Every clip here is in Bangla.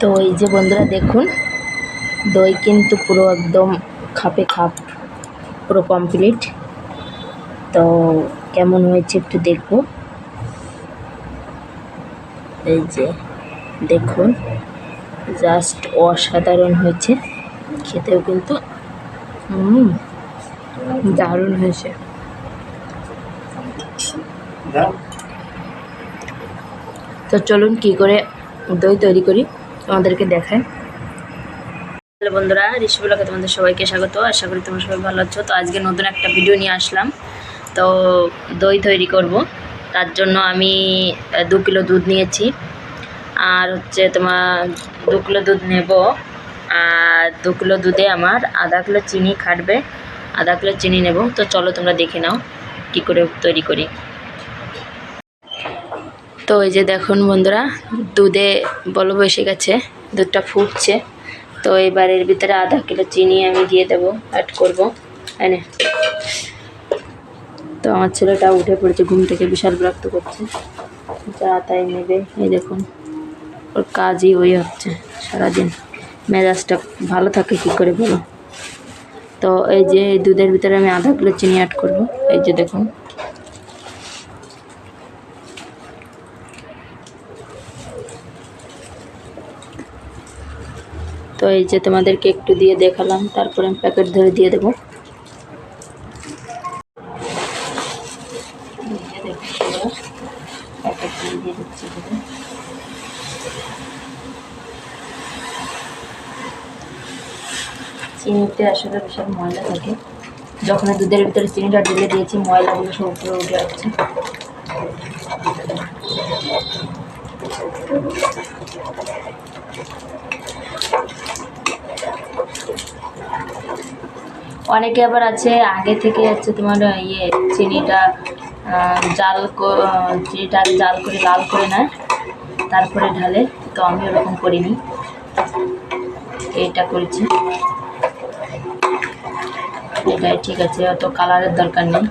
তো এই যে বন্ধুরা দেখুন, দই কিন্তু পুরো একদম খাপে খাপ, পুরো কমপ্লিট তো কেমন হয়েছে একটু দেখব। এই যে দেখুন জাস্ট অসাধারণ হয়েছে, খেতেও কিন্তু দারুণ হয়েছে। তো চলুন কি করে দই তৈরি করি। তোমাদেরকে দেখায়। হ্যালো বন্ধুরা ঋষিগুলোকে তোমাদের সবাইকে স্বাগত। আশা করি তোমরা সবাই ভালো আছো। তো আজকে নতুন একটা ভিডিও নিয়ে আসলাম। তো দই তৈরি করব। তার জন্য আমি দু কিলো দুধ নিয়েছি। আর হচ্ছে তোমার দু কিলো দুধ নেব। আর দু কিলো দুধে আমার আধা কিলো চিনি খাটবে। আধা কিলো চিনি নেব। তো চলো তোমরা দেখে নাও কী করে তৈরি করি। তো এই যে দেখুন বন্ধুরা, দুধে বলব এসে গেছে, দুধটা ফুটছে। তো এবার এর ভিতরে আধা কিলো চিনি আমি দিয়ে দেবো অ্যাড করব এনে তো আমার ছেলেটা উঠে পড়েছে, ঘুম থেকে বিশাল বিরক্ত করছে। যা তাই নেবে, এই দেখুন, ওর কাজই ওই হচ্ছে সারাদিন। মেজাজটা ভালো থাকে কী করে বলো? তো এই যে দুধের ভিতরে আমি আধা কিলো চিনি অ্যাড করব, এই যে দেখুন। তো এই যে তোমাদেরকে একটু দিয়ে দেখালাম, তারপরে আমি প্যাকেট ধরে দিয়ে দেবো। চিনিতে আসলে বিশাল ময়লা থাকে। যখন দুধের ভিতরে চিনিটা ঢেলে দিয়েছি, ময়লাগুলো সব উপরে উঠে আসছে। অনেকে আবার আছে, আগে থেকে হচ্ছে তোমার ইয়ে চিনিটা জাল চিনিটা জাল করে, লাল করে নেয়, তারপরে ঢালে। তো আমি ওরকম করিনি। এটা করেছি। এটাই ঠিক আছে, অত কালারের দরকার নেই।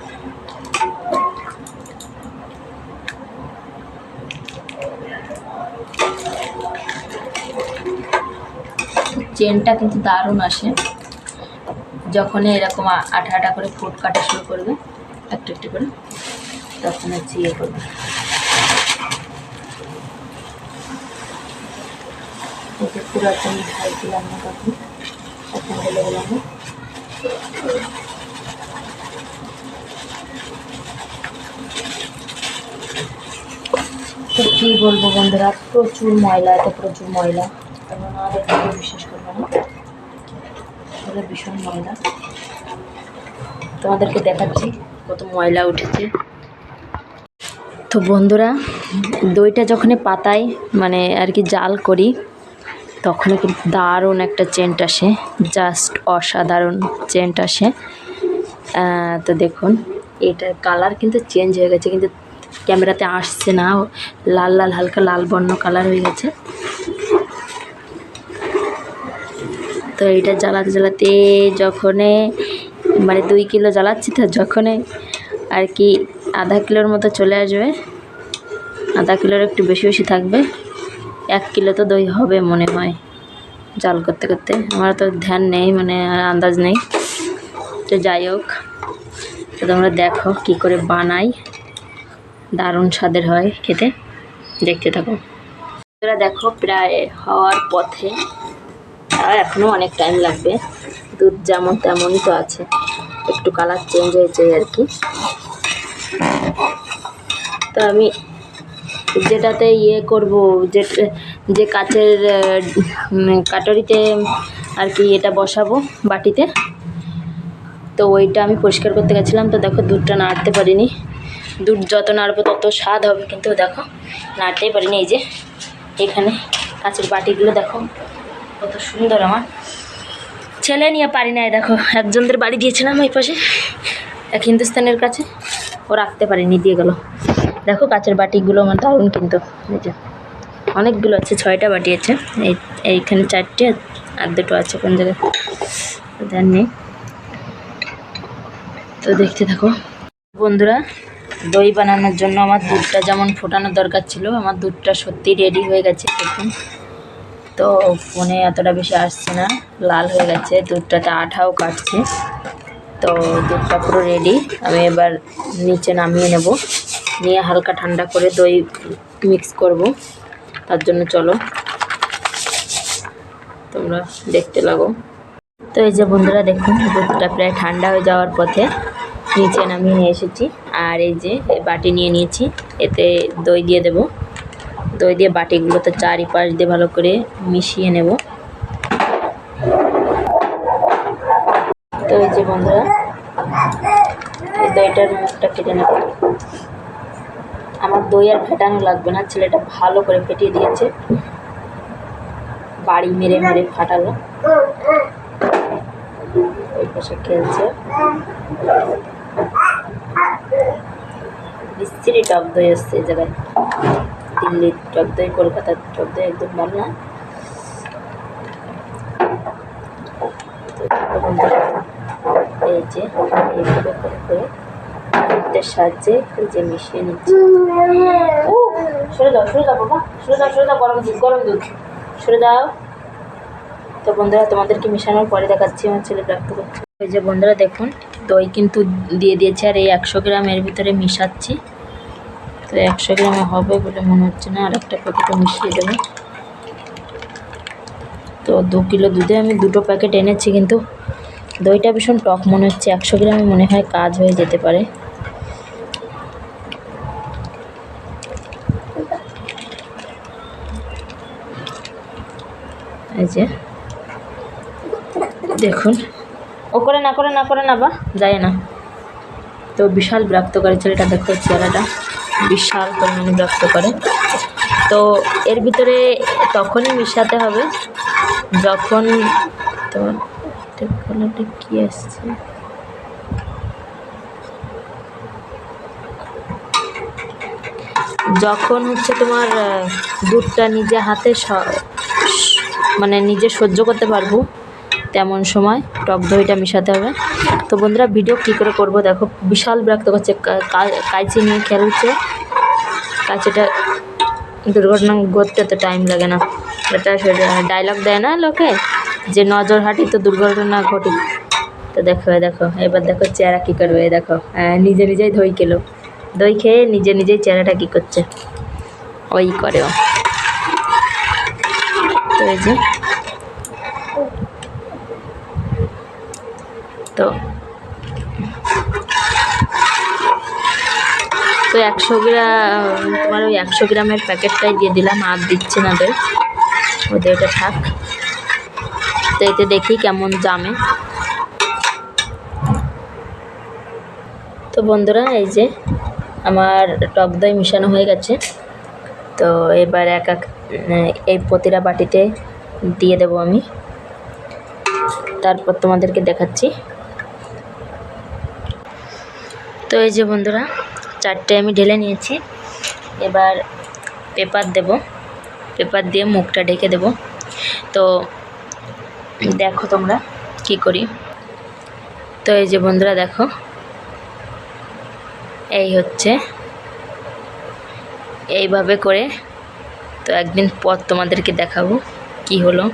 চেনটা কিন্তু দারুণ আসে। যখন এরকম আঠা আঠা করে ফুট কাটা শুরু করবে, একটু একটু করে, তখন হচ্ছে ইয়ে করবে। দিলাম তো কী বলব বন্ধুরা, প্রচুর ময়লা, এত প্রচুর ময়লা বিশ্বাস করবে না। আসলে ভীষণ ময়লা। তোমাদেরকে দেখাচ্ছি কত ময়লা উঠেছে। তো বন্ধুরা, দইটা যখনই পাতায় মানে আর কি জাল করি, তখনই কিন্তু দারুণ একটা চেন্ট আসে জাস্ট অসাধারণ চেন্ট আসে। তো দেখুন, এটার কালার কিন্তু চেঞ্জ হয়ে গেছে, কিন্তু ক্যামেরাতে আসছে না, লাল লাল, হালকা লাল বর্ণ কালার হয়ে গেছে। তো এটা জ্বালাতে জ্বালাতে যখনে মানে দুই কিলো জ্বালাচ্ছি তো যখনে, আর কি আধা কিলোর মতো চলে আসবে। আধা কিলোর একটু বেশি বেশি থাকবে। এক কিলো তো দই হবে মনে হয় জাল করতে করতে। আমার তো ধ্যান নেই মানে আন্দাজ নেই। তো যাই হোক, তো তোমরা দেখো কী করে বানাই। দারুণ স্বাদের হয় খেতে। দেখতে থাকো। তোরা দেখো প্রায় হওয়ার পথে আর এখনও অনেক টাইম লাগবে। দুধ যেমন তেমনই তো আছে। একটু কালার চেঞ্জ হয়েছে আর কি। তো আমি যেটাতে ইয়ে করব, যে যে কাচের কাটারিতে আর কি এটা বসাবো বাটিতে। তো ওইটা আমি পরিষ্কার করতে গেছিলাম। তো দেখো দুধটা নাড়তে পারিনি। দুধ যত নাড়বো তত স্বাদ হবে। কিন্তু দেখো, নাড়তেই পারিনি। এই যে, এখানে কাচের বাটিগুলো দেখো কত সুন্দর আমার। ছেলে নিয়ে পারি না দেখো, একজনদের বাড়ি দিয়েছিলাম ওই পাশে, এক হিন্দুস্তানের কাছে। ও রাখতে পারিনি, দিয়ে গেল। দেখো কাচের বাটিগুলো আমার দারুণ কিন্তু অনেকগুলো আছে, ছয়টা বাটি আছে, এই, এইখানে চারটে আর দুটো আছে কোন জায়গায়। নেই। তো দেখতে থাকো। বন্ধুরা, দই বানানোর জন্য আমার দুধটা যেমন ফোটানোর দরকার ছিল, আমার দুধটা সত্যি রেডি হয়ে গেছে, দেখুন। তো ফোনে এতটা বেশি আসছে না, লাল হয়ে গেছে দুধটাতে আঠাও কাটছে। তো দুধটা পুরো রেডি আমি এবার নিচে নামিয়ে নেব। নিয়ে হালকা ঠান্ডা করে দই মিক্স করব, তার জন্য চলো। তোমরা দেখতে লাগো। তো এই যে বন্ধুরা দেখুন, দুধটা প্রায় ঠান্ডা হয়ে যাওয়ার পথে নিচে নামিয়ে নিয়ে এসেছি। আর এই যে বাটি নিয়ে নিয়েছি, এতে দই দিয়ে দেব। দই দিয়ে বাটিগুলোতে চারিপাশ দিয়ে ভালো করে মিশিয়ে নেব। তো এই যে বন্ধুরা, এই দইটার মুখটা কেটে নেব। আমার দই আর ফেটানো লাগবে না, ছেলেটা ভালো করে ফেটিয়ে দিয়েছে। বাড়ি মেরে মেরে ফাটালো। ওই পাশে খেলছে। বিশ্রী টক দই এসছে এই জায়গায়। দিল্লির টক দই কলকাতার টক দই একদম ভালো না এই যে সাহায্যে মিশিয়ে নিচ্ছি। সরে দাও সরে দাও দাও গরম দুধ গরম দুধ। সরে দাও। তো বন্ধুরা, তোমাদেরকে মেশানোর পরে দেখাচ্ছি, আমার করছে যে বন্ধুরা, দেখুন, দই কিন্তু দিয়ে দিয়েছে, আর এই একশো গ্রাম এর ভিতরে মিশাচ্ছি। তো একশো গ্রামে হবে বলে মনে হচ্ছে না, আর একটা প্যাকেটও মিশিয়ে দেবো। তো দু কিলো দুধে আমি দুটো প্যাকেট এনেছি, কিন্তু দইটা ভীষণ টক, মনে হচ্ছে একশো গ্রামে মনে হয় কাজ হয়ে যেতে পারে। এই যে, দেখুন। ও করে না করে না করে না বা, যায় না। তো বিশাল বিরক্ত করে ছেলেটা দেখো চেহারাটা বিশাল পরিমাণে বিরক্ত করে। তো এর ভিতরে তখনই মিশাতে হবে যখন তো কালারটা কী আসছে। যখন হচ্ছে তোমার দুধটা নিজে হাতে মানে নিজে সহ্য করতে পারব তেমন সময় টক দইটা মেশাতে হবে। তো বন্ধুরা ভিডিও কী করে করব দেখো, বিশাল বিরক্ত করছে কাঁচি নিয়ে খেলছে কাঁচিটা দুর্ঘটনা ঘটতে তো টাইম লাগে না। এটা ডায়লগ দেয় না লোকে, যে নজর হাঁটি তো দুর্ঘটনা ঘটি। তো দেখো দেখো, এবার দেখো চেহারা কী করবে দেখো নিজে নিজেই দই খেলো। দই খেয়ে নিজে নিজেই চেহারাটা কী করছে? ওই করে ও। তো এই যে তো। তো একশো গ্রাম, তোমার ওই একশো গ্রামের প্যাকেটটাই দিয়ে দিলাম, আর দিচ্ছে না দই ওদের ওটা থাক। তো এতে দেখি কেমন জামে। তো বন্ধুরা, এই যে আমার টক দই মিশানো হয়ে গেছে। তো এবার এক এক, এই প্রতিটা বাটিতে দিয়ে দেবো আমি। তারপর তোমাদেরকে দেখাচ্ছি। তো এই যে বন্ধুরা, চারটে আমি ঢেলে নিয়েছি। এবার পেপার দেব। পেপার দিয়ে মুখটা ঢেকে দেব। তো দেখো তোমরা কি করি। তো এই যে বন্ধুরা, দেখো। এই হচ্ছে। এইভাবে করে তো একদিন পর তোমাদেরকে দেখাবো কি হলো।